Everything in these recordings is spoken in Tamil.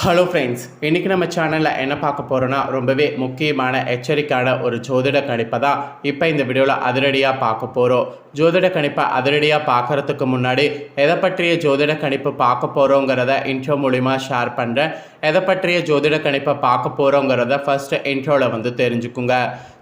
ஹலோ ஃப்ரெண்ட்ஸ் இன்றைக்கி நம்ம சேனலில் என்ன பார்க்க போகிறோன்னா ரொம்பவே முக்கியமான எச்சரிக்கையான ஒரு ஜோதிட கணிப்பை தான் இப்போ இந்த வீடியோவில் அதிரடியாக பார்க்க போகிறோம் ஜோதிட கணிப்பை அதிரடியாக பார்க்குறதுக்கு முன்னாடி எதை பற்றிய ஜோதிட கணிப்பு பார்க்க போகிறோங்கிறத இன்ட்ரோ மூலிமா ஷேர் பண்ணுறேன் எதை பற்றிய ஜோதிட கணிப்பை பார்க்க போகிறோங்கிறத ஃபஸ்ட்டு இன்ட்ரோவில் வந்து தெரிஞ்சுக்குங்க.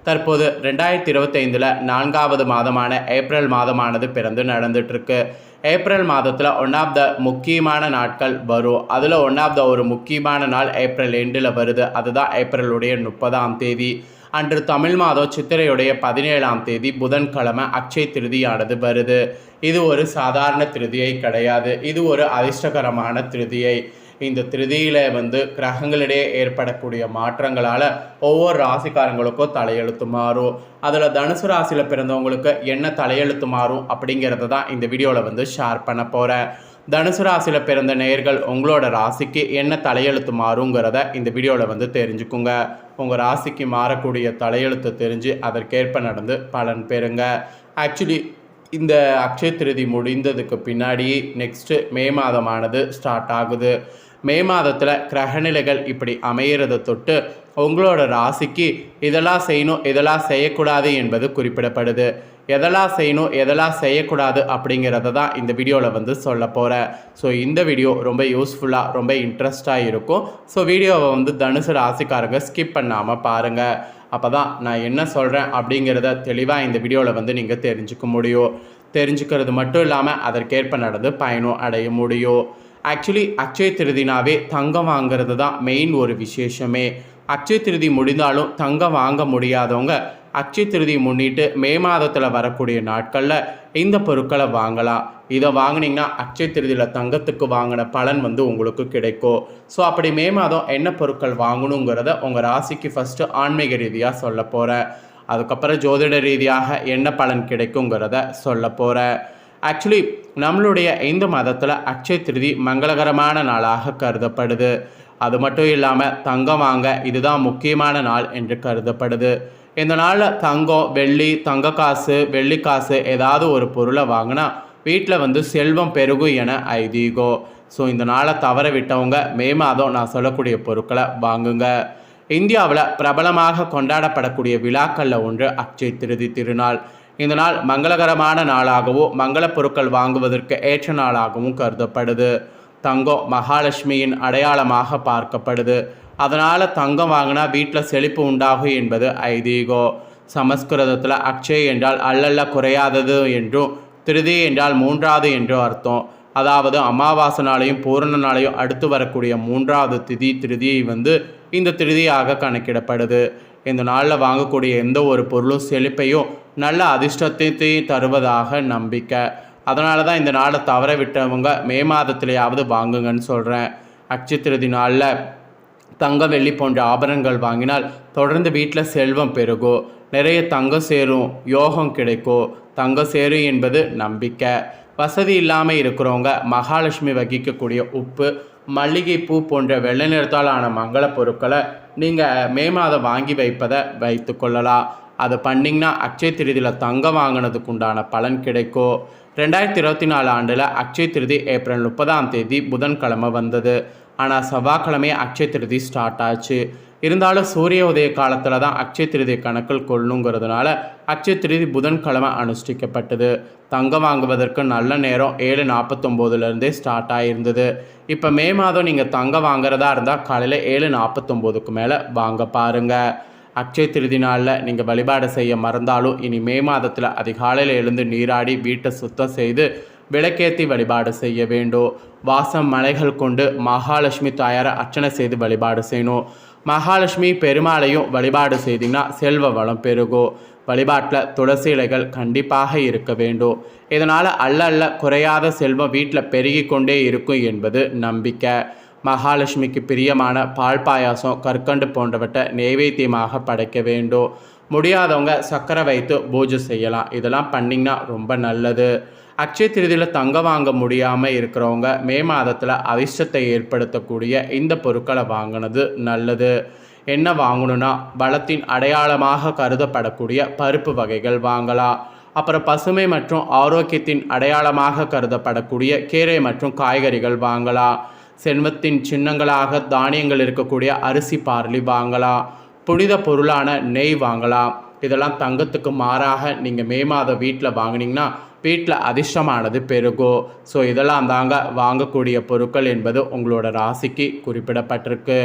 தற்போது ரெண்டாயிரத்தி இருபத்தைந்தில் நான்காவது மாதமான ஏப்ரல் மாதமானது பிறந்து நடந்துட்டுருக்கு ஏப்ரல் மாதத்தில் ஒன் ஆஃப் த முக்கியமான நாட்கள் வரும். அதில் ஒன் ஆஃப் த ஒரு முக்கியமான நாள் ஏப்ரல் எண்டில் வருது. அதுதான் ஏப்ரலுடைய முப்பதாம் தேதி. அன்று தமிழ் மாதம் சித்திரையுடைய பதினேழாம் தேதி புதன்கிழமை அக்ஷய திருதியானது வருது. இது ஒரு சாதாரண திருதியை கிடையாது. இது ஒரு அதிர்ஷ்டகரமான திருதியை. இந்த திருதியில் வந்து கிரகங்களிடையே ஏற்படக்கூடிய மாற்றங்களால் ஒவ்வொரு ராசிக்காரங்களுக்கும் தலையெழுத்து மாறும் அதில் தனுசு ராசியில் பிறந்தவங்களுக்கு என்ன தலையெழுத்து மாறும் அப்படிங்கிறத தான் இந்த வீடியோவில் வந்து ஷேர் பண்ண போகிறேன் தனுசு ராசியில் பிறந்த நேயர்கள் உங்களோட ராசிக்கு என்ன தலையெழுத்து மாறுங்கிறத இந்த வீடியோவில் வந்து தெரிஞ்சுக்குங்க. உங்கள் ராசிக்கு மாறக்கூடிய தலையெழுத்து தெரிஞ்சு அதற்கேற்ப நடந்து பலன் பெறுங்க. ஆக்சுவலி இந்த அக்ஷய திருதி முடிந்ததுக்கு பின்னாடி நெக்ஸ்ட்டு மே மாதமானது ஸ்டார்ட் ஆகுது. மே மாதத்தில் கிரகநிலைகள் இப்படி அமையிறதை தொட்டு உங்களோட ராசிக்கு இதெல்லாம் செய்யணும் இதெல்லாம் செய்யக்கூடாது என்பது குறிப்பிடப்படுது. எதெல்லாம் செய்யணும் எதெல்லாம் செய்யக்கூடாது அப்படிங்கிறத தான் இந்த வீடியோவில் வந்து சொல்ல போகிறேன் ஸோ இந்த வீடியோ ரொம்ப யூஸ்ஃபுல்லாக ரொம்ப இன்ட்ரெஸ்டாக இருக்கும். ஸோ வீடியோவை வந்து தனுசு ராசிக்காரங்க ஸ்கிப் பண்ணாமல் பாருங்கள் அப்போ தான் நான் என்ன சொல்கிறேன் அப்படிங்கிறத தெளிவாக இந்த வீடியோவில் வந்து நீங்கள் தெரிஞ்சுக்க முடியும். தெரிஞ்சுக்கிறது மட்டும் இல்லாமல் அதற்கேற்ப நடந்து பயணம் அடைய முடியும். ஆக்சுவலி அக்ஷய திருதினாவே தங்கம் வாங்குறது தான் மெயின் ஒரு விசேஷமே. அக்ஷய திருதி முடிந்தாலும் தங்கம் வாங்க முடியாதவங்க அக்ஷய திருதி முன்னிட்டு மே மாதத்தில் வரக்கூடிய நாட்களில் இந்த பொருட்களை வாங்கலாம். இதை வாங்கினீங்கன்னா அக்ஷய திருதியில் தங்கத்துக்கு வாங்கின பலன் வந்து உங்களுக்கு கிடைக்கும். ஸோ அப்படி மே மாதம் என்ன பொருட்கள் வாங்கணுங்கிறத உங்கள் ராசிக்கு ஃபஸ்ட்டு ஆன்மீக ரீதியாக சொல்ல போகிறேன் அதுக்கப்புறம் ஜோதிட ரீதியாக என்ன பலன் கிடைக்குங்கிறத சொல்ல போகிறேன் ஆக்சுவலி நம்மளுடைய இந்து மதத்தில் அக்ஷய திருதி மங்களகரமான நாளாக கருதப்படுது. அது மட்டும் இல்லாமல் தங்கம் வாங்க இதுதான் முக்கியமான நாள் என்று கருதப்படுது. இந்த நாளில் தங்கம் வெள்ளி தங்க காசு வெள்ளி காசு ஏதாவது ஒரு பொருளை வாங்கினா வீட்டில் வந்து செல்வம் பெருகும் என ஐதீகம் ஸோ இந்த நாளை தவற விட்டவங்க மே மாதம் நான் சொல்லக்கூடிய பொருட்களை வாங்குங்க. இந்தியாவில் பிரபலமாக கொண்டாடப்படக்கூடிய விழாக்களில் ஒன்று அக்ஷய திருதி திருநாள். இந்த நாள் மங்களகரமான நாளாகவும் மங்கள பொருட்கள் வாங்குவதற்கு ஏற்ற நாளாகவும் கருதப்படுது. தங்கம் மகாலட்சுமியின் அடையாளமாக பார்க்கப்படுது. அதனால் தங்கம் வாங்கினா வீட்டில் செழிப்பு உண்டாகும் என்பது ஐதீகம் சமஸ்கிருதத்தில் அக்ஷய் என்றால் அல்லல்ல குறையாதது என்றும் திருதி என்றால் மூன்றாவது என்றும் அர்த்தம். அதாவது அமாவாசை நாளையும் பூரண நாளையும் அடுத்து வரக்கூடிய மூன்றாவது திதி திருதியை வந்து இந்த திருதியாக கணக்கிடப்படுது. இந்த நாளில் வாங்கக்கூடிய எந்த ஒரு பொருளும் செழிப்பையும் நல்ல அதிர்ஷ்டத்தையும் தருவதாக நம்பிக்கை. அதனால தான் இந்த நாளை தவற விட்டவங்க மே மாதத்துலையாவது வாங்குங்கன்னு சொல்கிறேன் அக்ஷய நாளில் தங்க வெள்ளி போன்ற ஆபரணங்கள் வாங்கினால் தொடர்ந்து வீட்டில் செல்வம் பெருகும் நிறைய தங்கம் சேரும் யோகம் கிடைக்கும். தங்கம் சேரும் என்பது நம்பிக்கை. வசதி இல்லாமல் இருக்கிறவங்க மகாலட்சுமி வகிக்கக்கூடிய உப்பு மல்லிகைப்பூ போன்ற வெள்ளை நிறத்தால் ஆன மங்கள பொருட்களை நீங்கள் மே மாதம் வாங்கி வைப்பதை வைத்து கொள்ளலாம். அதை பண்ணிங்கன்னா அக்ஷய திருதியில் தங்கம் வாங்கினதுக்கு உண்டான பலன் கிடைக்கும். ரெண்டாயிரத்தி இருபத்தி நாலு ஆண்டில் அக்ஷய திருதி ஏப்ரல் முப்பதாம் தேதி புதன்கிழமை வந்தது. ஆனால் செவ்வாய்க்கிழமை அக்ஷய திருதி ஸ்டார்ட் ஆச்சு. இருந்தாலும் சூரிய உதய காலத்தில் தான் அக்ஷய திருதி கணக்கில் கொள்ளணுங்கிறதுனால அக்ஷய திருதி புதன்கிழமை அனுஷ்டிக்கப்பட்டது. தங்கம் வாங்குவதற்கு நல்ல நேரம் ஏழு நாற்பத்தொம்போதுலேருந்தே ஸ்டார்ட் ஆகியிருந்தது இப்போ மே மாதம் நீங்கள் தங்கம் வாங்குறதா இருந்தால் காலையில் ஏழு நாற்பத்தொம்போதுக்கு மேலே வாங்க பாருங்கள் அக்ஷய திருதி நாளில் நீங்கள் வழிபாடு செய்ய மறந்தாலும் இனி மே மாதத்தில் அதிகாலையில் எழுந்து நீராடி வீட்டை சுத்தம் செய்து விளக்கேற்றி வழிபாடு செய்ய வேண்டும். வாசம் மலைகள் கொண்டு மகாலட்சுமி தாயாரை அர்ச்சனை செய்து வழிபாடு செய்யணும். மகாலட்சுமி பெருமாளையும் வழிபாடு செய்தீங்கன்னா செல்வ வளம் பெருகும் வழிபாட்டில் துளசி இலைகள் கண்டிப்பாக இருக்க வேண்டும். இதனால் அல்ல அல்ல குறையாத செல்வம் வீட்டில் பெருகி கொண்டே இருக்கும் என்பது நம்பிக்கை. மகாலட்சுமிக்கு பிரியமான பால் பாயாசம் கற்கண்டு போன்றவற்றை நெய்வேத்தியமாக படைக்க வேண்டும். முடியாதவங்க சக்கரை வைத்து பூஜை செய்யலாம். இதெல்லாம் பண்ணிங்கன்னா ரொம்ப நல்லது. அக்ஷய திருதியில் தங்க வாங்க முடியாமல் இருக்கிறவங்க மே மாதத்தில் அதிர்ஷ்டத்தை ஏற்படுத்தக்கூடிய இந்த பொருட்களை வாங்கினது நல்லது. என்ன வாங்கணும்னா பலத்தின் அடையாளமாக கருதப்படக்கூடிய பருப்பு வகைகள் வாங்கலாம். அப்புறம் பசுமை மற்றும் ஆரோக்கியத்தின் அடையாளமாக கருதப்படக்கூடிய கீரை மற்றும் காய்கறிகள் வாங்கலாம். செல்வத்தின் சின்னங்களாக தானியங்கள் இருக்கக்கூடிய அரிசி பார்லி வாங்கலாம். புனித பொருளான நெய் வாங்கலாம். இதெல்லாம் தங்கத்துக்கு மாறாக நீங்கள் மே மாதம் வீட்டில் வாங்குனீங்கன்னா வீட்டில் அதிர்ஷ்டமானது பெருகும் ஸோ இதெல்லாம் தாங்க வாங்கக்கூடிய பொருட்கள் என்பது உங்களோட ராசிக்கு குறிப்பிடப்பட்டிருக்கு.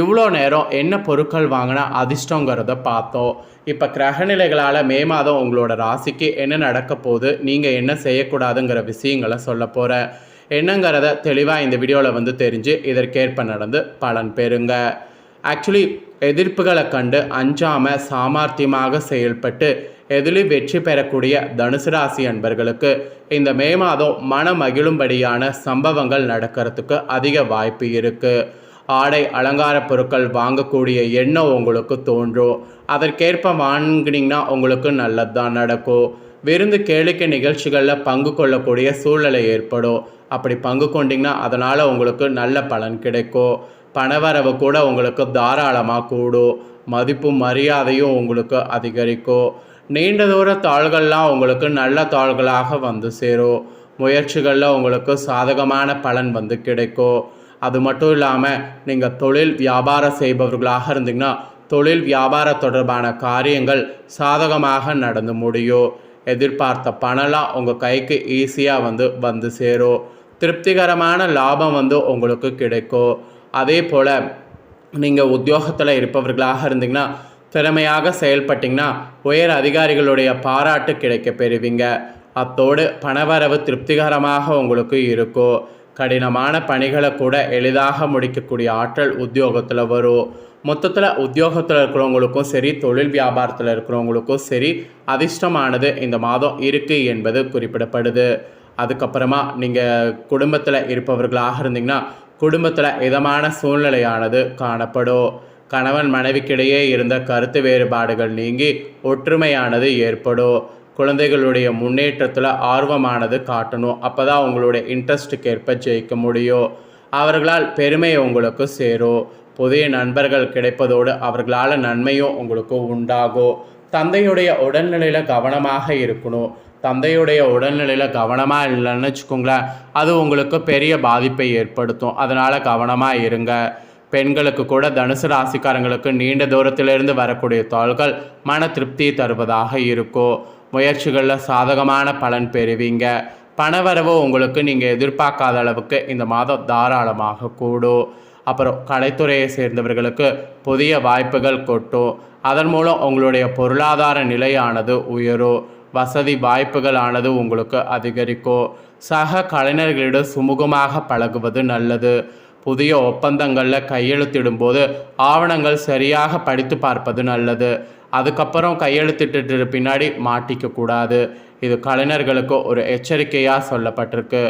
இவ்வளோ நேரம் என்ன பொருட்கள் வாங்கினா அதிர்ஷ்டங்கிறத பார்த்தோம். இப்போ கிரகநிலைகளால் மே மாதம் உங்களோட ராசிக்கு என்ன நடக்க போகுது நீங்கள் என்ன செய்யக்கூடாதுங்கிற விஷயங்களை சொல்ல போகிறேன் என்னங்கிறத தெளிவாக இந்த வீடியோவில் வந்து தெரிஞ்சு இதற்கேற்ப நடந்து பலன் பெறுங்க. ஆக்சுவலி எதிர்ப்புகளை கண்டு அஞ்சாமல் சாமர்த்தியமாக செயல்பட்டு எதிலும் வெற்றி பெறக்கூடிய தனுசு ராசி அன்பர்களுக்கு இந்த மே மாதம் மன மகிழும்படியான சம்பவங்கள் நடக்கிறதுக்கு அதிக வாய்ப்பு இருக்குது ஆடை அலங்கார பொருட்கள் வாங்கக்கூடிய எண்ணம் உங்களுக்கு தோன்றும். அதற்கேற்ப வாங்கினீங்கன்னா உங்களுக்கு நல்லது தான் நடக்கும். விருந்து கேளிக்கை நிகழ்ச்சிகளில் பங்கு கொள்ளக்கூடிய சூழ்நிலை ஏற்படும். அப்படி பங்கு கொண்டிங்கன்னா அதனால் உங்களுக்கு நல்ல பலன் கிடைக்கும். பணவரவு கூட உங்களுக்கு தாராளமாக கூடும். மதிப்பும் மரியாதையும் உங்களுக்கு அதிகரிக்கும். நீண்ட தூர தாள்கள்லாம் உங்களுக்கு நல்ல தாள்களாக வந்து சேரும் முயற்சிகளில் உங்களுக்கு சாதகமான பலன் வந்து கிடைக்கும் அது மட்டும் இல்லாமல் நீங்கள் தொழில் வியாபாரம் செய்பவர்களாக இருந்தீங்கன்னா தொழில் வியாபார தொடர்பான காரியங்கள் சாதகமாக நடந்து முடியும் எதிர்பார்த்த பணம்லாம் உங்கள் கைக்கு ஈஸியாக வந்து வந்து சேரும் திருப்திகரமான லாபம் வந்து உங்களுக்கு கிடைக்கும் அதே போல் நீங்கள் உத்தியோகத்தில் இருப்பவர்களாக இருந்தீங்கன்னா திறமையாக செயல்பட்டிங்கன்னா உயர் அதிகாரிகளுடைய பாராட்டு கிடைக்க பெறுவீங்க. அத்தோடு பணவரவு திருப்திகரமாக உங்களுக்கு இருக்கும். கடினமான பணிகளை கூட எளிதாக முடிக்கக்கூடிய ஆற்றல் உத்தியோகத்தில் வரும். மொத்தத்தில் உத்தியோகத்தில் இருக்கிறவங்களுக்கும் சரி தொழில் வியாபாரத்தில் இருக்கிறவங்களுக்கும் சரி அதிர்ஷ்டமானது இந்த மாதம் இருக்குது என்பது குறிப்பிடப்படுது. அதுக்கப்புறமா நீங்கள் குடும்பத்தில் இருப்பவர்களாக இருந்தீங்கன்னா குடும்பத்தில் இதமான சூழ்நிலையானது காணப்படும். கணவன் மனைவிக்கிடையே இருந்த கருத்து வேறுபாடுகள் நீங்கி ஒற்றுமையானது ஏற்படும். குழந்தைகளுடைய முன்னேற்றத்தில் ஆர்வமானது காட்டணும். அப்போ தான் உங்களுடைய இன்ட்ரெஸ்ட்டுக்கு ஏற்ப ஜெயிக்க முடியும். அவர்களால் பெருமை உங்களுக்கு சேரும். புதிய நண்பர்கள் கிடைப்பதோடு அவர்களால் நன்மையும் உங்களுக்கு உண்டாகும். தந்தையுடைய உடல்நிலையில் கவனமாக இருக்கணும். தந்தையுடைய உடல்நிலையில் கவனமாக இல்லைன்னு வச்சுக்கோங்களேன் அது உங்களுக்கு பெரிய பாதிப்பை ஏற்படுத்தும். அதனால் கவனமாக இருங்க. பெண்களுக்கு கூட தனுசு ராசிக்காரங்களுக்கு நீண்ட தூரத்திலிருந்து வரக்கூடிய தாள்கள் மன திருப்தியை தருவதாக இருக்கும். முயற்சிகளில் சாதகமான பலன் பெறுவீங்க. பணவரவு உங்களுக்கு நீங்கள் எதிர்பார்க்காத அளவுக்கு இந்த மாதம் தாராளமாக கூடும். அப்புறம் கலைத்துறையை சேர்ந்தவர்களுக்கு புதிய வாய்ப்புகள் கொட்டும். அதன் மூலம் உங்களுடைய பொருளாதார நிலையானது உயரும். வசதி வாய்ப்புகளானது உங்களுக்கு அதிகரிக்கும். சக கலைஞர்களிடம் சுமூகமாக பழகுவது நல்லது. புதிய ஒப்பந்தங்களில் கையெழுத்திடும்போது ஆவணங்கள் சரியாக படித்து பார்ப்பது நல்லது. அதுக்கப்புறம் கையெழுத்திட்டு பின்னாடி மாட்டிக்க கூடாது. இது கலைஞர்களுக்கு ஒரு எச்சரிக்கையாக சொல்லப்பட்டிருக்கு.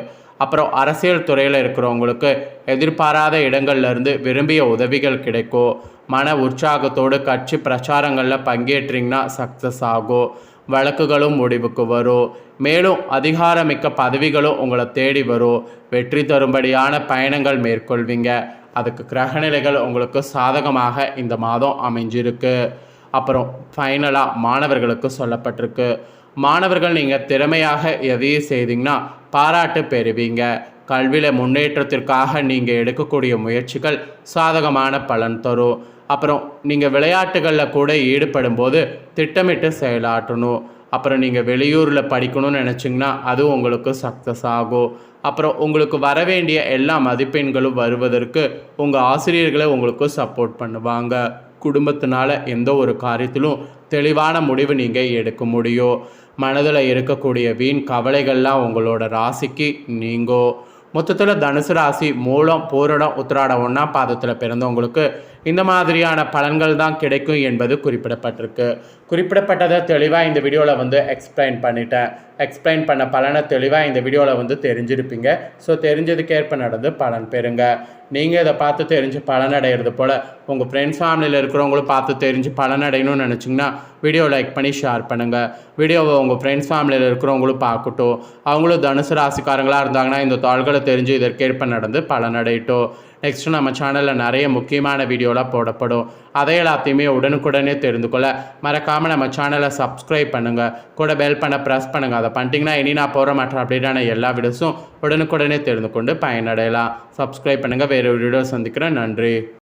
அப்புறம் அரசியல் துறையில் இருக்கிறவங்களுக்கு எதிர்பாராத இடங்கள்லேருந்து விரும்பிய உதவிகள் கிடைக்கும். மன உற்சாகத்தோடு கட்சி பிரச்சாரங்களில் பங்கேற்றிங்கன்னா சக்ஸஸ் ஆகும். வழக்குகளும் முடிவுக்கு வரும். மேலும் அதிகாரமிக்க பதவிகளும் உங்களை தேடி வரும். வெற்றி தரும்படியான பயணங்கள் மேற்கொள்வீங்க. அதுக்கு கிரகநிலைகள் உங்களுக்கு சாதகமாக இந்த மாதம் அமைஞ்சிருக்கு. அப்புறம் ஃபைனலாக மாணவர்களுக்கு சொல்லப்பட்டிருக்கு. மாணவர்கள் நீங்கள் திறமையாக எதையும் செய்தீங்கன்னா பாராட்டு பெறுவீங்க. கல்வியில் முன்னேற்றத்திற்காக நீங்கள் எடுக்கக்கூடிய முயற்சிகள் சாதகமான பலன் தரும். அப்புறம் நீங்கள் விளையாட்டுகளில் கூட ஈடுபடும் போது திட்டமிட்டு செயலாற்றணும். அப்புறம் நீங்கள் வெளியூரில் படிக்கணும்னு நினச்சிங்கன்னா அதுவும் உங்களுக்கு சக்ஸஸ் ஆகும். அப்புறம் உங்களுக்கு வர வேண்டிய எல்லா மதிப்பெண்களும் வருவதற்கு உங்கள் ஆசிரியர்களை உங்களுக்கு சப்போர்ட் பண்ணுவாங்க. குடும்பத்தினால எந்த ஒரு காரியத்திலும் தெளிவான முடிவு நீங்கள் எடுக்க முடியும். மனதில் இருக்கக்கூடிய வீண் கவலைகள்லாம் உங்களோட ராசிக்கு நீங்கோ மொத்தத்தில் தனுசு ராசி மூலம் பூரணம் உத்திராடம் ஒன்றாம் பாதத்தில் பிறந்தவங்களுக்கு இந்த மாதிரியான பலன்கள் தான் கிடைக்கும் என்பது குறிப்பிடப்பட்டிருக்கு. குறிப்பிடப்பட்டதை தெளிவாக இந்த வீடியோவில் வந்து எக்ஸ்பிளைன் பண்ணிட்டேன். எக்ஸ்பிளைன் பண்ண பலனை தெளிவாக இந்த வீடியோவில் வந்து தெரிஞ்சிருப்பீங்க. ஸோ தெரிஞ்சதுக்கேற்ப நடந்து பலன் பெறுங்க. நீங்கள் இதை பார்த்து தெரிஞ்சு பலனடைகிறது போல் உங்கள் ஃப்ரெண்ட்ஸ் ஃபேமிலியில் இருக்கிறவங்களும் பார்த்து தெரிஞ்சு பலனடையணும்னு நினச்சிங்கன்னா வீடியோ லைக் பண்ணி ஷேர் பண்ணுங்கள் வீடியோவை உங்கள் ஃப்ரெண்ட்ஸ் ஃபேமிலியில் இருக்கிறவங்களும் பார்க்கட்டும். அவங்களும் தனுசு ராசிக்காரங்களாக இருந்தாங்கன்னா இந்த தாள்களை தெரிஞ்சு இதற்கேற்ப நடந்து பலனடையட்டும் நெக்ஸ்ட்டு நம்ம சேனலில் நிறைய முக்கியமான வீடியோலாம் போடப்படும். அதை எல்லாத்தையுமே உடனுக்குடனே தெரிந்து கொள்ள மறக்காமல் நம்ம சேனலை சப்ஸ்கிரைப் பண்ணுங்கள் கூட பெல் பண்ண ப்ரெஸ் பண்ணுங்கள் அதை பண்ணிட்டீங்கன்னா இனி நான் போகிற மாட்டேன் அப்படின்னா எல்லா வீடியோஸும் உடனுக்குடனே தெரிந்து கொண்டு பயனடையலாம். சப்ஸ்கிரைப் பண்ணுங்கள் வேறு ஒரு வீடியோ சந்திக்கிறேன். நன்றி.